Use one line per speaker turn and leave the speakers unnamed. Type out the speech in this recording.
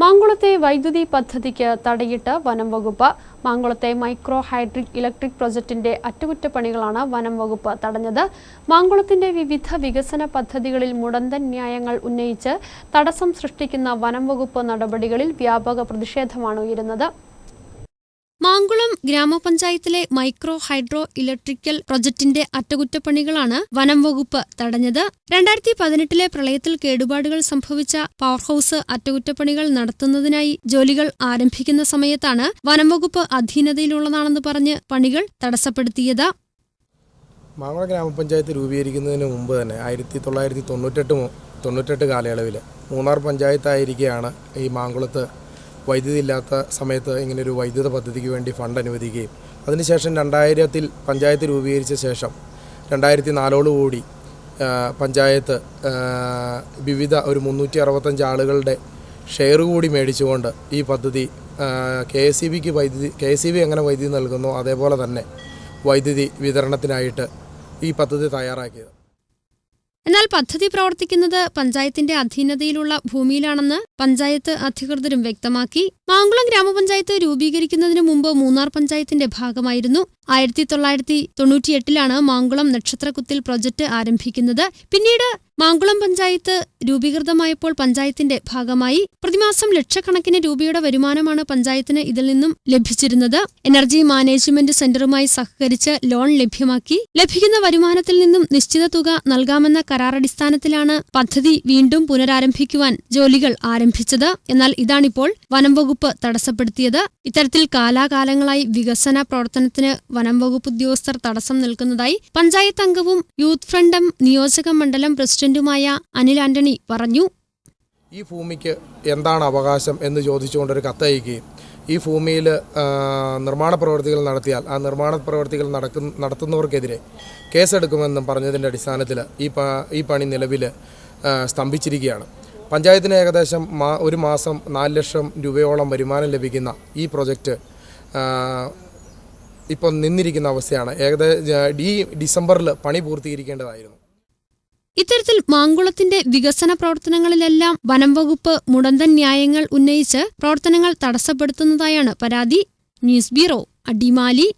മാങ്കുളത്തെ വൈദ്യുതി പദ്ധതിക്ക് തടയിട്ട് വനം വകുപ്പ്. മാങ്കുളത്തെ മൈക്രോ ഹൈഡ്രിക് ഇലക്ട്രിക് പ്രൊജക്ടിന്റെ അറ്റകുറ്റപ്പണികളാണ് വനം വകുപ്പ് തടഞ്ഞത്. മാങ്കുളത്തിന്റെ വിവിധ വികസന പദ്ധതികളിൽ മുടന്തൻ ന്യായങ്ങൾ ഉന്നയിച്ച് തടസ്സം സൃഷ്ടിക്കുന്ന വനം വകുപ്പ് നടപടികളിൽ വ്യാപക പ്രതിഷേധമാണ് ഉയരുന്നത്. മാങ്കുളം ഗ്രാമപഞ്ചായത്തിലെ മൈക്രോ ഹൈഡ്രോ ഇലക്ട്രിക്കൽ പ്രൊജക്ടിന്റെ അറ്റകുറ്റപ്പണികളാണ് വനം വകുപ്പ് തടഞ്ഞത്. രണ്ടായിരത്തി പതിനെട്ടിലെ പ്രളയത്തിൽ കേടുപാടുകൾ സംഭവിച്ച പവർ ഹൌസ് അറ്റകുറ്റപ്പണികൾ നടത്തുന്നതിനായി ജോലികൾ ആരംഭിക്കുന്ന സമയത്താണ് വനം വകുപ്പ് അധീനതയിലുള്ളതാണെന്ന് പറഞ്ഞ് പണികൾ തടസ്സപ്പെടുത്തിയത്.
മാങ്ങ ഗ്രാമപഞ്ചായത്ത് രൂപീകരിക്കുന്നതിന് മുമ്പ് തന്നെ ആയിരത്തി തൊള്ളായിരത്തി തൊണ്ണൂറ്റെട്ട് തൊണ്ണൂറ്റെട്ട് കാലയളവിൽ മൂന്നാർ പഞ്ചായത്തായിരിക്കെയാണ് ഈ മാങ്കുളത്ത് വൈദ്യുതി ഇല്ലാത്ത സമയത്ത് ഇങ്ങനൊരു വൈദ്യുത പദ്ധതിക്ക് വേണ്ടി ഫണ്ട് അനുവദിക്കുകയും അതിനുശേഷം രണ്ടായിരത്തിൽ പഞ്ചായത്ത് രൂപീകരിച്ച ശേഷം രണ്ടായിരത്തി നാലോടുകൂടി കൂടി പഞ്ചായത്ത് വിവിധ ഒരു മുന്നൂറ്റി അറുപത്തഞ്ച് ആളുകളുടെ ഷെയർ കൂടി മേടിച്ചുകൊണ്ട് ഈ പദ്ധതി കെ എസ് സി ബിക്ക് വൈദ്യുതി കെ എസ് സി ബി എങ്ങനെ വൈദ്യുതി നൽകുന്നു അതേപോലെ തന്നെ വൈദ്യുതി വിതരണത്തിനായിട്ട് ഈ പദ്ധതി തയ്യാറാക്കിയത്.
എന്നാൽ പദ്ധതി പ്രവർത്തിക്കുന്നത് പഞ്ചായത്തിന്റെ അധീനതയിലുള്ള ഭൂമിയിലാണെന്ന് പഞ്ചായത്ത് അധികൃതരും വ്യക്തമാക്കി. മാങ്കുളം ഗ്രാമപഞ്ചായത്ത് രൂപീകരിക്കുന്നതിന് മുമ്പ് മൂന്നാർ പഞ്ചായത്തിന്റെ ഭാഗമായിരുന്നു. ആയിരത്തി തൊള്ളായിരത്തി തൊണ്ണൂറ്റിയെട്ടിലാണ് മാങ്കുളം നക്ഷത്രക്കുത്തിൽ പ്രൊജക്ട് ആരംഭിക്കുന്നത്. പിന്നീട് മാങ്കുളം പഞ്ചായത്ത് രൂപീകൃതമായപ്പോൾ പഞ്ചായത്തിന്റെ ഭാഗമായി. പ്രതിമാസം ലക്ഷക്കണക്കിന് രൂപയുടെ വരുമാനമാണ് പഞ്ചായത്തിന് ഇതിൽ നിന്നും ലഭിച്ചിരുന്നത്. എനർജി മാനേജ്മെന്റ് സെന്ററുമായി സഹകരിച്ച് ലോൺ ലഭ്യമാക്കി. ലഭിക്കുന്ന വരുമാനത്തിൽ നിന്നും നിശ്ചിത തുക നൽകാമെന്ന കരാറടിസ്ഥാനത്തിലാണ് പദ്ധതി വീണ്ടും പുനരാരംഭിക്കുവാൻ ജോലികൾ ആരംഭിച്ചത്. എന്നാൽ ഇതാണിപ്പോൾ വനം വകുപ്പ് തടസ്സപ്പെടുത്തിയത്. ഇത്തരത്തിൽ കാലാകാലങ്ങളായി വികസന പ്രവർത്തനത്തിന് വനം വകുപ്പ് ഉദ്യോഗസ്ഥർ തടസ്സം നിൽക്കുന്നതായി പഞ്ചായത്ത് അംഗവും യൂത്ത് ഫ്രണ്ടും നിയോജക മണ്ഡലം പ്രസിഡന്റുമായ അനിൽ ആന്റണി പറഞ്ഞു.
ഈ ഭൂമിക്ക് എന്താണ് അവകാശം എന്ന് ചോദിച്ചുകൊണ്ട് ഒരു കത്തയക്കുകയും ഈ ഭൂമിയിൽ നിർമ്മാണ പ്രവർത്തികൾ നടത്തിയാൽ ആ നിർമ്മാണ പ്രവർത്തികൾ നടക്കുന്ന നടത്തുന്നവർക്കെതിരെ കേസെടുക്കുമെന്നും പറഞ്ഞതിന്റെ അടിസ്ഥാനത്തിൽ ഈ ഈ പണി നിലവിൽ സ്തംഭിച്ചിരിക്കുകയാണ്. പഞ്ചായത്തിന് ഏകദേശം മാ ഒരു മാസം നാല് ലക്ഷം രൂപയോളം വരുമാനം ലഭിക്കുന്ന ഈ പ്രൊജക്റ്റ് ഇപ്പം നിന്നിരിക്കുന്ന അവസ്ഥയാണ്. ഏകദേശം ഈ ഡിസംബറിൽ പണി പൂർത്തീകരിക്കേണ്ടതായിരുന്നു.
ഇത്തരത്തിൽ മാങ്കുളത്തിന്റെ വികസന പ്രവർത്തനങ്ങളിലെല്ലാം വനം വകുപ്പ് മുടന്തൻ ന്യായങ്ങൾ ഉന്നയിച്ച് പ്രവർത്തനങ്ങൾ തടസ്സപ്പെടുത്തുന്നതായാണ് പരാതി. News bureau Adimali.